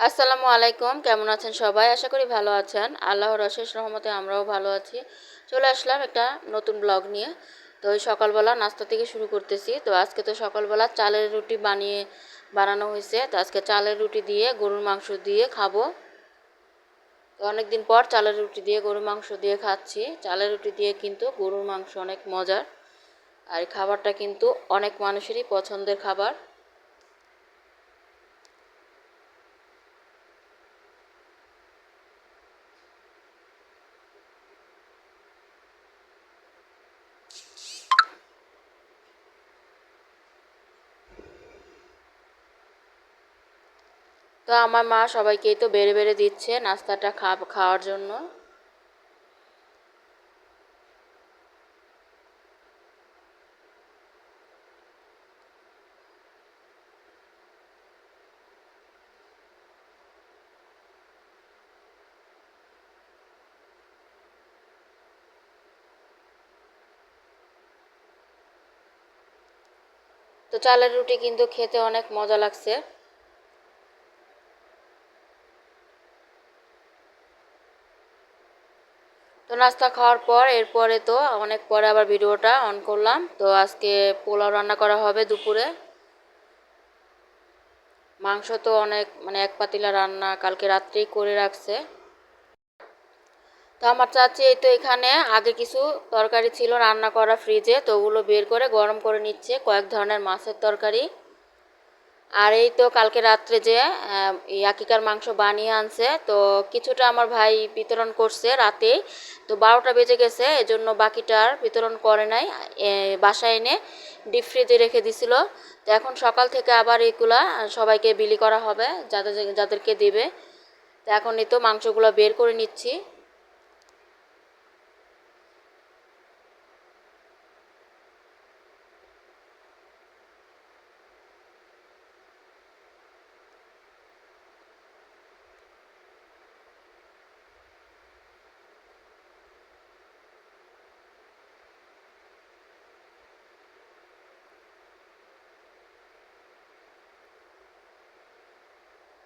আসসালামু আলাইকুম, কেমন আছেন সবাই? আশা করি ভালো আছেন। আল্লাহর অশেষ রহমতে আমরাও ভালো আছি। চলে আসলাম একটা নতুন ব্লগ নিয়ে। তো ওই সকালবেলা নাস্তা থেকে শুরু করতেছি। তো আজকে তো সকালবেলা চালের রুটি বানিয়ে বানানো হয়েছে। তো আজকে চালের রুটি দিয়ে গরুর মাংস দিয়ে খাব। তো অনেক দিন পর চালের রুটি দিয়ে গরুর মাংস দিয়ে খাচ্ছি। চালের রুটি দিয়ে কিন্তু গরুর মাংস অনেক মজার। আর খাবারটা কিন্তু অনেক মানুষেরই পছন্দের খাবার। তো আমার মা সবাইকেই তো বেড়ে বেড়ে দিচ্ছে নাস্তাটা খাওয়ার জন্য। তো চালের রুটি কিন্তু খেতে অনেক মজা লাগছে। তো নাস্তা খাওয়ার পর এরপরে তো অনেক পরে আবার ভিডিওটা অন করলাম। তো আজকে পোলাও রান্না করা হবে দুপুরে। মাংস তো অনেক মানে এক পাতিলা রান্না কালকে রাত্রেই করে রাখছে। তো আমার চাচি এই তো এখানে আগে কিছু তরকারি ছিল রান্না করা ফ্রিজে তো ওগুলো বের করে গরম করে নিচ্ছে, কয়েক ধরনের মাছের তরকারি। আর এই তো কালকে রাত্রে যে আকিকার মাংস বানিয়ে আনছে, তো কিছুটা আমার ভাই বিতরণ করছে রাতে। তো বারোটা বেজে গেছে, এজন্য বাকিটার বিতরণ করে নাই বাসায় এনে ডিপ ফ্রিজে রেখে দিছিল। তো এখন সকাল থেকে আবার এইগুলা সবাইকে বিলি করা হবে, যাদের, যাদেরকে দেবে। তো এখন এই তো মাংসগুলো বের করে নিচ্ছি।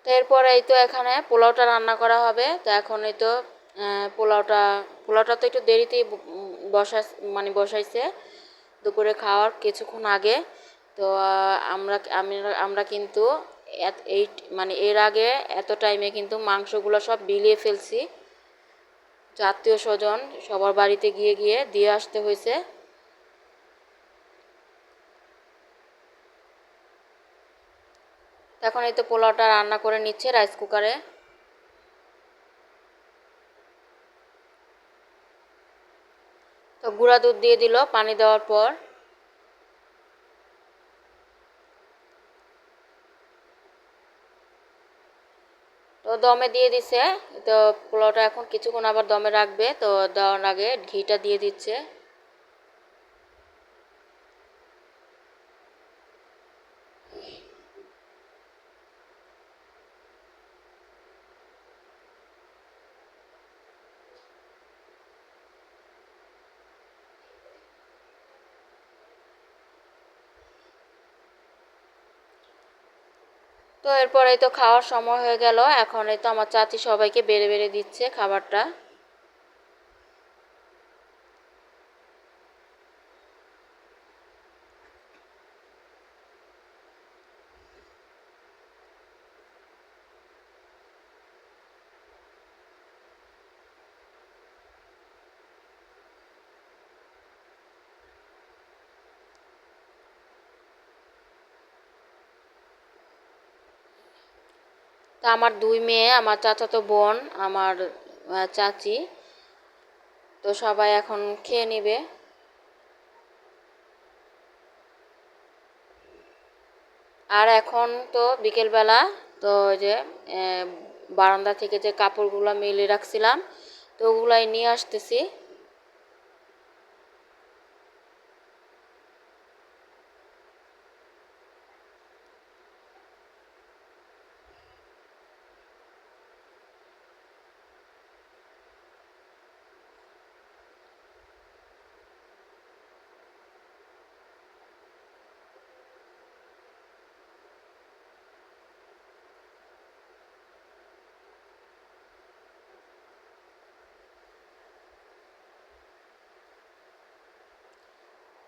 তো এরপরে এই তো এখানে পোলাওটা রান্না করা হবে। তো এখন এই তো পোলাওটা পোলাওটা তো একটু দেরিতেই বসা মানে বসাইছে দুপুরে খাওয়ার কিছুক্ষণ আগে। তো আমরা, আমি, আমরা কিন্তু এই মানে এর আগে এত টাইমে কিন্তু মাংসগুলো সব বিলিয়ে ফেলছি। আত্মীয় স্বজন সবার বাড়িতে গিয়ে গিয়ে দিয়ে আসতে হয়েছে। এখন এই তো পোলাওটা রান্না করে নিচ্ছে রাইস কুকারে তো গুঁড়া দুধ দিয়ে দিল, পানি দেওয়ার পর। তো দমে দিয়ে দিছে, তো পোলাওটা এখন কিছুক্ষণ আবার দমে রাখবে, তো দেওয়ার আগে ঘিটা দিয়ে দিচ্ছে। তো এরপরেই তো খাওয়ার সময় হয়ে গেল। এখন এই তো আমার চাচি সবাইকে বেড়ে বেড়ে দিচ্ছে খাবারটা। তা আমার দুই মেয়ে, আমার চাচাতো বোন, আমার চাচি। তো সবাই এখন খেয়ে নিবে। আর এখন তো বিকেলবেলা, তো যে বারান্দা থেকে যে কাপড়গুলো মেলে রাখছিলাম, তো ওগুলাই নিয়ে আসতেছি।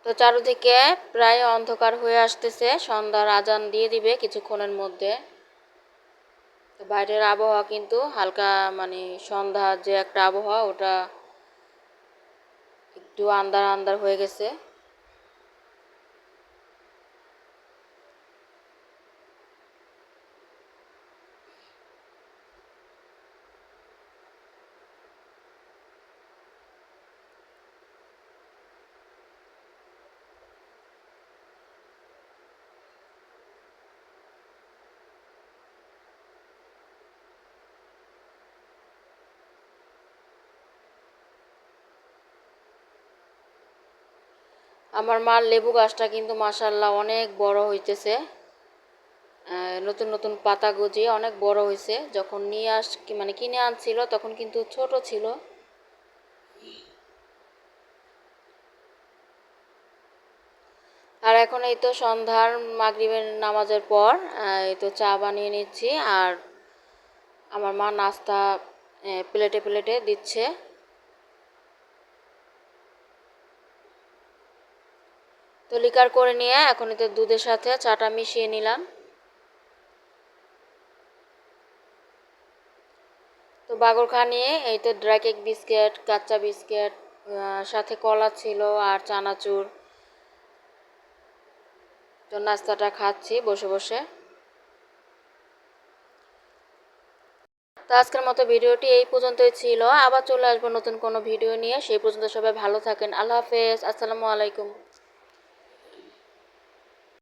তো চারিদিকে প্রায় অন্ধকার হয়ে আসতেছে। সন্ধ্যার আজান দিয়ে দিবে কিছুক্ষণের মধ্যে। তো বাইরের আবহাওয়া কিন্তু হালকা মানে সন্ধ্যা যে একটা আবহাওয়া, ওটা একটু আন্দার আন্দার হয়ে গেছে। আমার মার লেবু গাছটা কিন্তু মাসাল্লাহ অনেক বড় হইতেছে। নতুন নতুন পাতা গজিয়ে অনেক বড় হয়েছে যখন নিয়ে আস মানে কিনে আনছিল, তখন কিন্তু ছোট ছিল। আর এখন এই তো সন্ধ্যার মাগরিবের নামাজের পর এই তো চা বানিয়ে নিচ্ছি। আর আমার মা নাস্তা প্লেটে প্লেটে দিচ্ছে। তো লিকার করে নিয়ে এখন এতে দুধের সাথে চাটা মিশিয়ে নিলাম। তো বাগর খা নিয়ে এই তো ড্রাই কেক বিস্কিট কাচ্চা বিস্কিট সাথে কলা ছিল আর চানাচুর। তো নাস্তাটা খাচ্ছি বসে বসে। তো আজকের মতো ভিডিওটি এই পর্যন্তই ছিল। আবার চলে আসব নতুন কোনো ভিডিও নিয়ে। সেই পর্যন্ত সবাই ভালো থাকেন। আল্লাহ হাফেজ। আসসালামু আলাইকুম।